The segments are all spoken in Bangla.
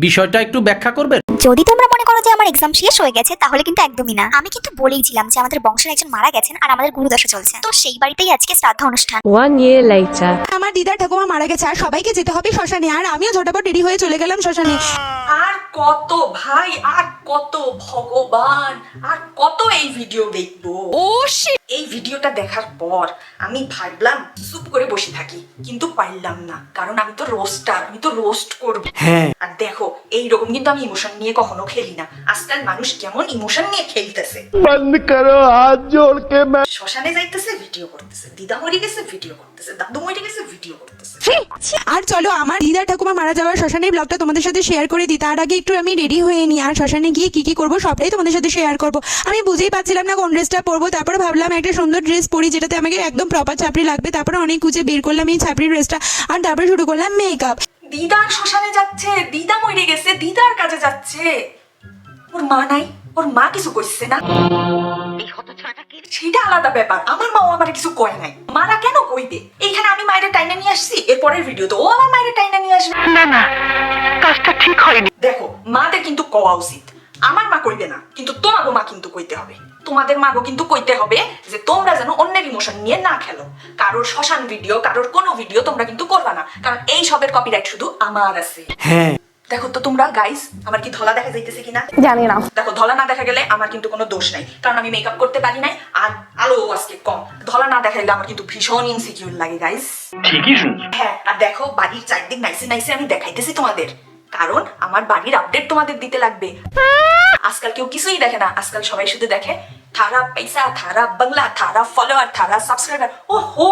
বিষয়টা একটু ব্যাখ্যা করবেন? যদি তোমরা মনে করো যে আমার এক্সাম শেষ হয়ে গেছে তাহলে কিন্তু একদমই না। আমি কিন্তু বলেইছিলাম যে আমাদের বংশের একজন মারা গেছেন আর আমাদের গুরুদশা চলছে। তো সেই বাড়িতেই আজকে শ্রাদ্ধা অনুষ্ঠান। One year later. আমার দিদার ঠাকুমা মারা গেছে আর সবাইকে যেতে হবে শ্মশানে আর আমিও ঝটাপট রেডি হয়ে চলে গেলাম শ্মশানে। আর কত ভাই আর কত ভগবান আর কত এই ভিডিও দেখব। ও এই ভিডিওটা দেখার পর আমি ভাবলাম চুপ করে বসে থাকি। কিন্তু পারলাম না কারণ আমি তো রোস্টার আমি তো রোস্ট করব। হ্যাঁ। আর দেখো এই রকম কিন্তু আমি ইমোশন নিয়ে কখনো খেলি না। আজকাল মানুষ কেমন ইমোশন নিয়ে খেলতেছে। বন্ধ করো হাত জোর কে শ্মশানে যাইতেছে ভিডিও করতেছে। দিদা মরে গেছে ভিডিও করতেছে। দাদু মরে গেছে ভিডিও করতেছে। আর চলো আমার দিদা ঠাকুমা মারা যাওয়ার শ্মশানের ব্লগটা তোমাদের সাথে শেয়ার করে দিই। তার আগে একটু আমি রেডি হয়ে নিই। আর শ্মশানে গিয়ে কি কি করব সবটাই তোমাদের সাথে শেয়ার করব। আমি বুঝেই পাচ্ছিলাম না কোন ড্রেসটা পরবো। তারপরে ভাবলাম একটা সুন্দর ড্রেস পরি যেটাতে আমাকে একদম প্রপার ছাপড়ি লাগবে। তারপরে অনেক খুঁজে বের করলাম এই ছাপড়ি ড্রেসটা আর তারপরে শুরু করলাম মেকআপ দিদার শ্মশানে যাচ্ছে দিদা মরে গেছে দিদার কাজে যাচ্ছে। ওর মা নাই ওর মা কিছু কইছে না। সেটা আলাদা ব্যাপার আমার মাও আমার কিছু কয় নাই। মারা কেন কইবে? এইখানে আমি মায়ের টাইনা নিয়ে আসছি এরপরের ভিডিও তো ও আমার মায়ের টাইনা নিয়ে আসবে। না না কাজটা ঠিক হয়নি। দেখো মাদের কিন্তু কওয়া উচিত। আমার মা কইবে না কিন্তু তোমারও মা কিন্তু কইতে হবে। তোমাদের মাগো কিন্তু কইতে হবে যে তোমরা যেন অন্যের ইমোশন নিয়ে না খেলো। কারোর শ্মশান ভিডিও কারোর কোনো ভিডিও তোমরা কিন্তু করবা না। কারণ এই সবের কপিরাইট শুধু আমার আছে। হ্যাঁ। দেখো তো তোমরা গাইস আমার কি ধলা দেখা যাইতেছে কিনা? জানি না। দেখো ধলা না দেখা গেলে আমার কিন্তু কোনো দোষ নাই। কারণ আমি মেকআপ করতে পারি নাই আর আলো আজকে কম। ধলা না দেখা গেলে আমার কিন্তু ভীষণ ইনসিকিউর লাগে গাইস ঠিকই শুনছো। হ্যাঁ আর দেখো বাড়ির চারদিক নাইসে নাইসে আমি দেখাইতেছি তোমাদের। কারণ আমার বাড়ির আপডেট তোমাদের দিতে লাগবে। আজকাল কেউ কিছুই দেখে না, আজকাল সবাই শুধু দেখে, থারা পয়সা, থারা বাংলা, থারা ফলোয়ার থারা সাবস্ক্রাইবার ও হো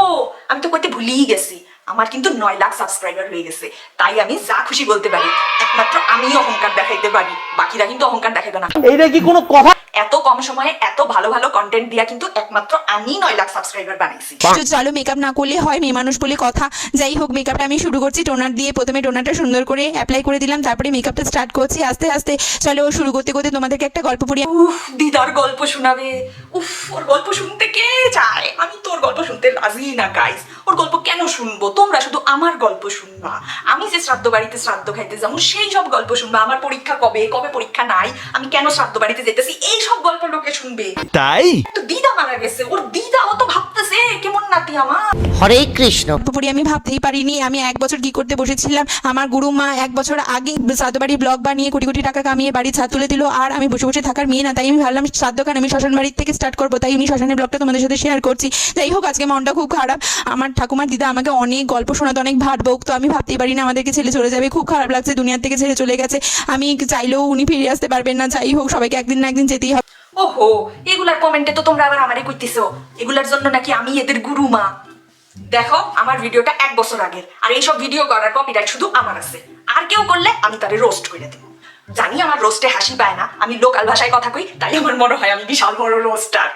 আমি তো কইতে ভুলিয়ে গেছি। আমার কিন্তু নয় লাখ সাবস্ক্রাইবার হয়ে গেছে। তাই আমি যা খুশি বলতে পারি। একমাত্র আমিই অহংকার দেখাইতে পারি বাকিরা কিন্তু অহংকার দেখাইবে না। এইটা কি কোনো কথা? এত কম সময়ে এত ভালো ভালো কন্টেন্ট দিয়া কিন্তু একমাত্র আমি নয় লাখ সাবস্ক্রাইবার বানাইছি। তো চলো মেকআপ না করলে হয় মেয়ে মানুষ বলে কথা। যাই হোক মেকআপটা আমি শুরু করছি টোনার দিয়ে প্রথমে টোনারটা সুন্দর করে অ্যাপ্লাই করে দিলাম তারপরে মেকআপটা স্টার্ট করছি আস্তে আস্তে। চলো শুরু করতে করতে তোমাদেরকে একটা গল্প পড়ি উফ দিদার গল্প শোনাবে। উফ ওর গল্প শুনতে কে? চায় আমি তোর গল্প শুনতে রাজি না গাইস ওর গল্প কেন শুনব? তোমরা শুধু আমার গল্প শুনবা। আমি যে শ্রাদ্ধ বাড়িতে শ্রাদ্ধ খাইতে যাব সেই সব গল্প শুনবা। আমার পরীক্ষা কবে? কবে পরীক্ষা নাই? আমি কেন শ্রাদ্ধ বাড়িতে যেতেছি? এই সব গল্প লোকে শুনবে। তাই? তো দিদা মারা গেছে। ওর দিদা ও তো ভাবতেছে কেমন নাতি আমার। হরে কৃষ্ণ। পড়ি আমি ভাবতেই পারিনি আমি এক বছর কি করতে বসেছিলাম। আমার গুরু মা এক বছর আগে শ্রাদ্ধ বাড়ির ব্লগ বানিয়ে কোটি কোটি টাকা কামিয়ে বাড়ির ছাদ তুলে দিল আর আমি বসে বসে থাকার মেয়ে না তাই আমি ভাবলাম শ্রাদ্ধ খান আমি শ্মশান বাড়ির থেকে স্টার্ট করব তাই আমি শ্মশানের ব্লগটা তোমাদের সাথে শেয়ার করছি। যাই হোক আজকে মনটা খুব খারাপ। আমার ঠাকুমার দিদা আমাকে অনেক গল্প শোনাতে অনেক ভাট বকতো আমি ভাবতেই পারি না আমাদেরকে ছেলে চলে যাবে। খুব খারাপ লাগছে দুনিয়ার থেকে ছেড়ে চলে গেছে। আমি চাইলেও উনি ফিরে আসতে পারবেন না যাই হোক সবাইকে একদিন না একদিন যেতেই হবে। ওহো, এগুলার কমেন্টে তো তোমরা আবার আমারে কইতেছো, এগুলার জন্য নাকি আমি এদের গুরু মা। দেখো, আমার ভিডিওটা এক বছর আগের, আর এইসব ভিডিও করার কপিরাইট শুধু আমার আছে। আর কেউ করলে আমি তারে রোস্ট করে দেবো। জানি আমার রোস্টে হাসি পায় না, আমি লোকাল ভাষায় কথা কই, তাই আমার মনে হয় আমি বিশাল বড় রোস্টার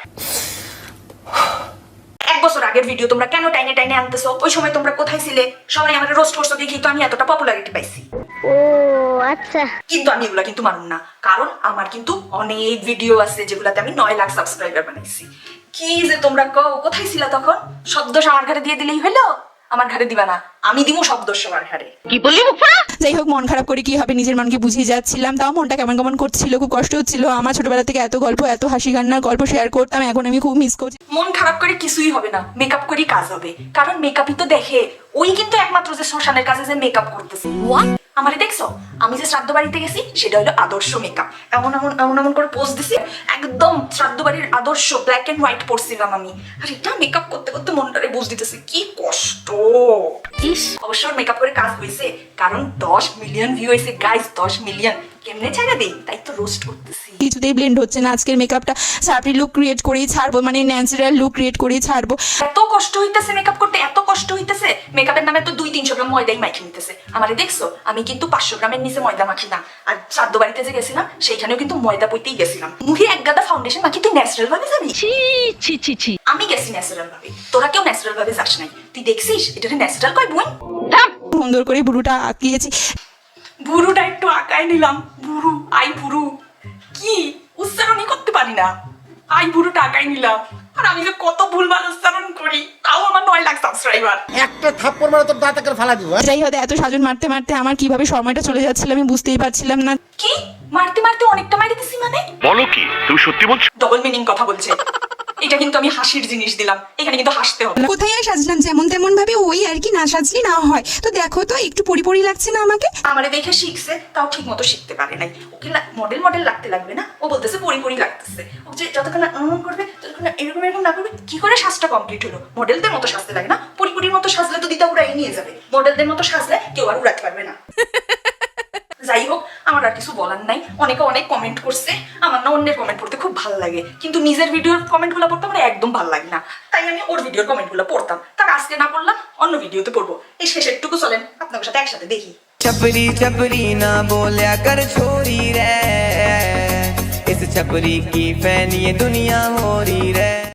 এক বছর আগের ভিডিও তোমরা কেন টাইনে টাইনে আনতেছো? ওই সময় তোমরা কোথায় ছিলে? সবাই আমার রোস্ট করছ দেখি তো আমি এতটা পপুলারিটি পাইছি। ও। আচ্ছা। কিন্তু আমি এগুলা কিন্তু মানুন না। কারণ আমার কিন্তু অনেক ভিডিও আছে যেগুলাতে আমি নয় লাখ সাবস্ক্রাইবার বানাইছি। কি যে তোমরা কও কোথায় ছিলা তখন? শব্দ আমার দিয়ে দিলেই হলো আমার ঘরে দিবা না। আমি দিমু শব্দ সবার ঘরে যাই হোক মন খারাপ করে কি হবে? নিজের মনকে বুঝিয়ে যাচ্ছিলাম। তাও মনটা কেমন কেমন করছিল খুব কষ্ট হচ্ছিল। আমার ছোটবেলা থেকে এত গল্প এত হাসি কান্নার গল্প শেয়ার করতাম। এখন আমি খুব মিস করছি। মন খারাপ করে কিছুই হবে না। মেকআপ করি কাজ হবে। কারণ মেকআপই তো দেখে। ওই কিন্তু একমাত্র যে শ্মশানের কাছে যে মেকআপ করতেছে। আমারে দেখছ? আমি যে শ্রাদ্ধ বাড়িতে গেছি সেটা হলো আদর্শ মেকআপ এমন এমন এমন এমন করে পোস্ট দিছি একদম শ্রাদ্ধ বাড়ির আদর্শ ব্ল্যাক অ্যান্ড হোয়াইট পরছিলাম আমি। আর এটা মেকআপ করতে করতে মনটারে বুঝ দিতেছে কি কষ্ট! অবশ্য মেকআপ করে কাজ হয়েছে কারণ দশ মিলিয়ন ভিউ হয়েছে গাইজ দশ মিলিয়ন কেমনে ছাড়া দেই? তাই তো রোস্ট করতেছি। কিছুতেই ব্লেন্ড হচ্ছে না আজকের মেকআপটা সাপড়ি লুক ক্রিয়েট করেই ছাড়বো মানে ন্যাচারাল লুক ক্রিয়েট করেই ছাড়বো। এত কষ্ট হইতেছে মেকআপ করতে এত কষ্ট হইতেছে। মেকআপের নামে তো দুই তিনশো গ্রাম ময়দাই মাখি নিতেছে। আমারে দেখছ? আমি কিন্তু পাঁচশো গ্রামের নিচে ময়দা মাখি না। আর শ্রাদ্ধ বাড়িতে যে গেছিলাম সেইখানেও কিন্তু ময়দা পইতেই গেছিলাম। মুখে এক গাদা ফাউন্ডেশন মাখি তুই ন্যাচারাল ভাবে যাবি? ছি ছি ছি আমি গেছি ন্যাচারাল ভাবে। তোরা কেউ ন্যাচারাল ভাবে যাস নাই। তুই দেখছিস? এটা ন্যাচারাল কয় বোন? সুন্দর করে বুড়োটা আঁকিয়েছি। বুড়ুটা একটু আঁকায় নিলাম। আই বুড়ু। কি উচ্চারণই করতে পারি না। আই বুড়ু টাকাই নিলাম। আর আমি যে কত ভুলভাল উচ্চারণ করি তাও আমার নয় লাখ সাবস্ক্রাইবার একটা থাপ্পড় মারা তোর দাঁত ফালা দিব হ্যাঁ? যাই হোক এত সাজন মারতে মারতে আমার কীভাবে সময়টা চলে যাচ্ছিল আমি বুঝতেই পারছিলাম না। কি? মারতে মারতে অনেকটা মারি দিছি মানে? বলো কি তুমি সত্যি বলছো? ডবল মিনিং কথা বলছে। এটা কিন্তু আমি হাসির জিনিস দিলাম। এখানে কিন্তু হাসতে হবে। কোথায় আর সাজলাম যেমন তেমন ভাবে ওই আর কি না সাজলি না হয়। তো দেখো তো একটু পরিপরি লাগছে না আমাকে? আমারে দেখে শিখছে তাও ঠিক মতো শিখতে পারে নাই। ওকে মডেল মডেল লাগতে লাগবে না? ও বলতেছে পরি পরি লাগতেছে। ও যে যতক্ষণ না করবে ততক্ষণ এরকম এরকম না করবে কি করে সাজটা কমপ্লিট হলো? মডেলদের মতো সাজতে লাগে না? পরিপরির মতো সাজলে তো দিদা উড়াই নিয়ে যাবে। মডেলদের মতো সাজলে কেউ আর উড়াতে পারবে না। আর কিছু বলার নাই অনেকে অনেক কমেন্ট করছে আমার না অন্যের কমেন্ট পড়তে খুব ভালো লাগে কিন্তু নিজের ভিডিওর কমেন্টগুলো পড়তে আমার একদম ভালো লাগে না তাই আমি ওর ভিডিওর কমেন্টগুলো পড়তাম তার আজকে না পড়লাম অন্য ভিডিওতে পড়বো এই শেষেরটুকু চলেন আপনাদের সাথে একসাথে দেখি छपरी छपरी ना बोलिया कर छोरी रे इस छपरी की फैन ये दुनिया हो रही रे